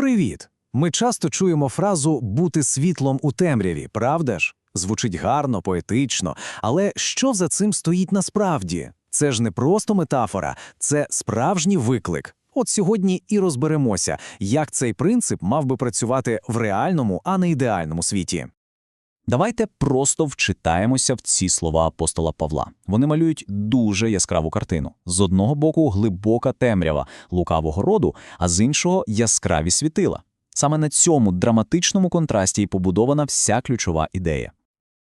Привіт! Ми часто чуємо фразу бути світлом у темряві, правда ж? Звучить гарно, поетично, але що за цим стоїть насправді? Це ж не просто метафора, це справжній виклик. От сьогодні і розберемося, як цей принцип мав би працювати в реальному, а не ідеальному світі. Давайте просто вчитаємося в ці слова апостола Павла. Вони малюють дуже яскраву картину. З одного боку глибока темрява лукавого роду, а з іншого яскраві світила. Саме на цьому драматичному контрасті і побудована вся ключова ідея.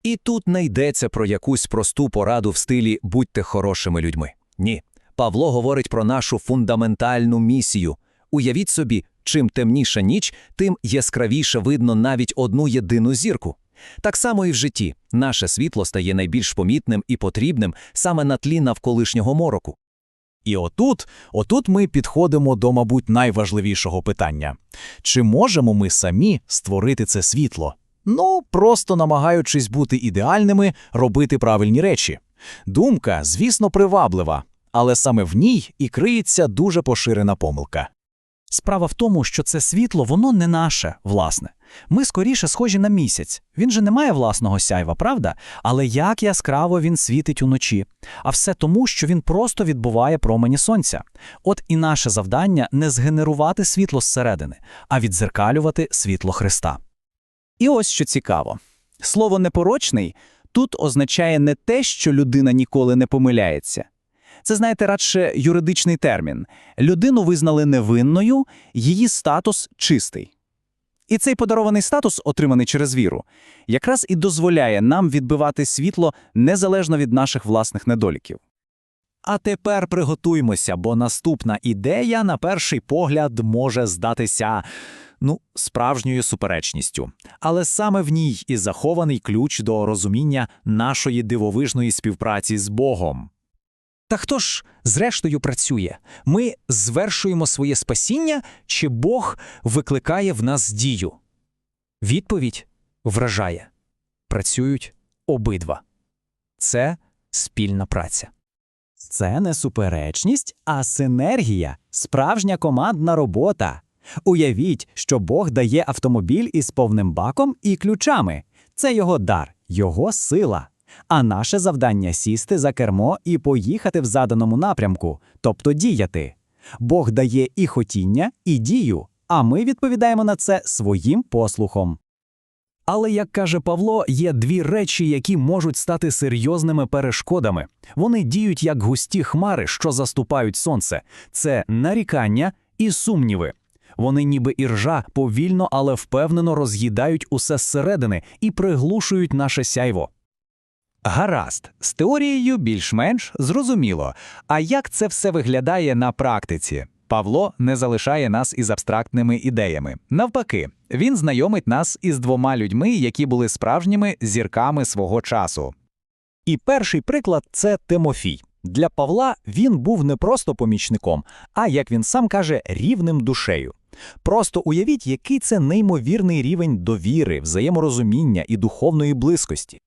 І тут не йдеться про якусь просту пораду в стилі будьте хорошими людьми. Ні. Павло говорить про нашу фундаментальну місію. Уявіть собі, чим темніша ніч, тим яскравіше видно навіть одну єдину зірку. Так само і в житті наше світло стає найбільш помітним і потрібним саме на тлі навколишнього мороку. І отут, отут ми підходимо до, мабуть, найважливішого питання: чи можемо ми самі створити це світло? Ну, просто намагаючись бути ідеальними, робити правильні речі. Думка, звісно, приваблива, але саме в ній і криється дуже поширена помилка. Справа в тому, що це світло, воно не наше, власне. Ми скоріше схожі на місяць. Він же не має власного сяйва, правда? Але як яскраво він світить уночі. А все тому, що він просто відбуває промені сонця. От і наше завдання не згенерувати світло зсередини, а відзеркалювати світло Христа. І ось що цікаво: слово непорочний тут означає не те, що людина ніколи не помиляється. Це, знаєте, радше юридичний термін. Людину визнали невинною, її статус чистий. І цей подарований статус, отриманий через віру, якраз і дозволяє нам відбивати світло незалежно від наших власних недоліків. А тепер приготуймося, бо наступна ідея, на перший погляд, може здатися ну, справжньою суперечністю. Але саме в ній і захований ключ до розуміння нашої дивовижної співпраці з Богом. Та хто ж зрештою працює? Ми звершуємо своє спасіння, чи Бог викликає в нас дію? Відповідь вражає. Працюють обидва. Це спільна праця. Це не суперечність, а синергія, справжня командна робота. Уявіть, що Бог дає автомобіль із повним баком і ключами. Це його дар, його сила. А наше завдання сісти за кермо і поїхати в заданому напрямку, тобто діяти. Бог дає і хотіння, і дію, а ми відповідаємо на це своїм послухом. Але, як каже Павло, є дві речі, які можуть стати серйозними перешкодами. Вони діють як густі хмари, що заступають сонце. Це нарікання і сумніви. Вони ніби іржа повільно, але впевнено роз'їдають усе зсередини і приглушують наше сяйво. Гаразд, з теорією більш-менш зрозуміло. А як це все виглядає на практиці? Павло не залишає нас із абстрактними ідеями. Навпаки, він знайомить нас із двома людьми, які були справжніми зірками свого часу. І перший приклад це Тимофій. Для Павла він був не просто помічником, а, як він сам каже, рівним душею. Просто уявіть, який це неймовірний рівень довіри, взаєморозуміння і духовної близькості.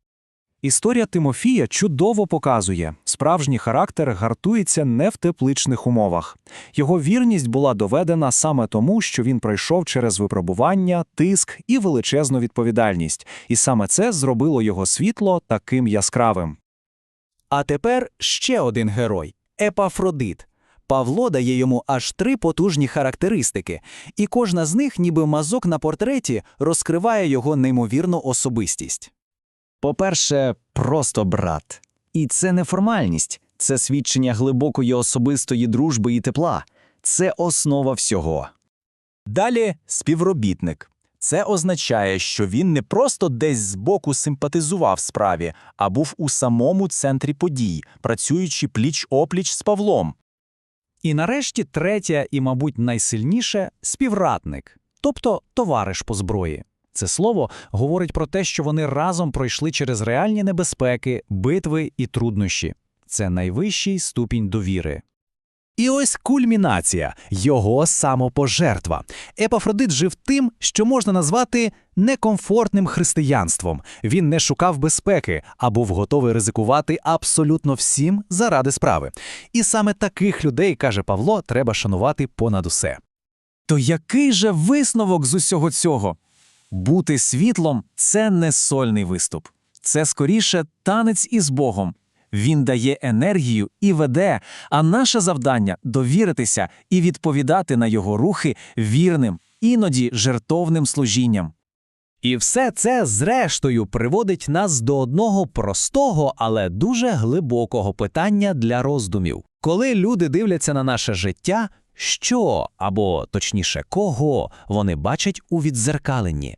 Історія Тимофія чудово показує, справжній характер гартується не в тепличних умовах. Його вірність була доведена саме тому, що він пройшов через випробування, тиск і величезну відповідальність, і саме це зробило його світло таким яскравим. А тепер ще один герой Епафродит. Павло дає йому аж три потужні характеристики, і кожна з них, ніби мазок на портреті, розкриває його неймовірну особистість. По-перше, просто брат. І це не формальність, це свідчення глибокої особистої дружби і тепла. Це основа всього. Далі співробітник. Це означає, що він не просто десь збоку симпатизував справі, а був у самому центрі подій, працюючи пліч-опліч з Павлом. І нарешті третє і, мабуть, найсильніше співратник, тобто товариш по зброї. Це слово говорить про те, що вони разом пройшли через реальні небезпеки, битви і труднощі. Це найвищий ступінь довіри. І ось кульмінація його самопожертва. Епафродит жив тим, що можна назвати некомфортним християнством. Він не шукав безпеки, а був готовий ризикувати абсолютно всім заради справи. І саме таких людей, каже Павло, треба шанувати понад усе. То який же висновок з усього цього? Бути світлом це не сольний виступ. Це скоріше танець із Богом. Він дає енергію і веде, а наше завдання довіритися і відповідати на його рухи вірним, іноді жертовним служінням. І все це, зрештою, приводить нас до одного простого, але дуже глибокого питання для роздумів. Коли люди дивляться на наше життя, що або точніше, кого вони бачать у відзеркаленні?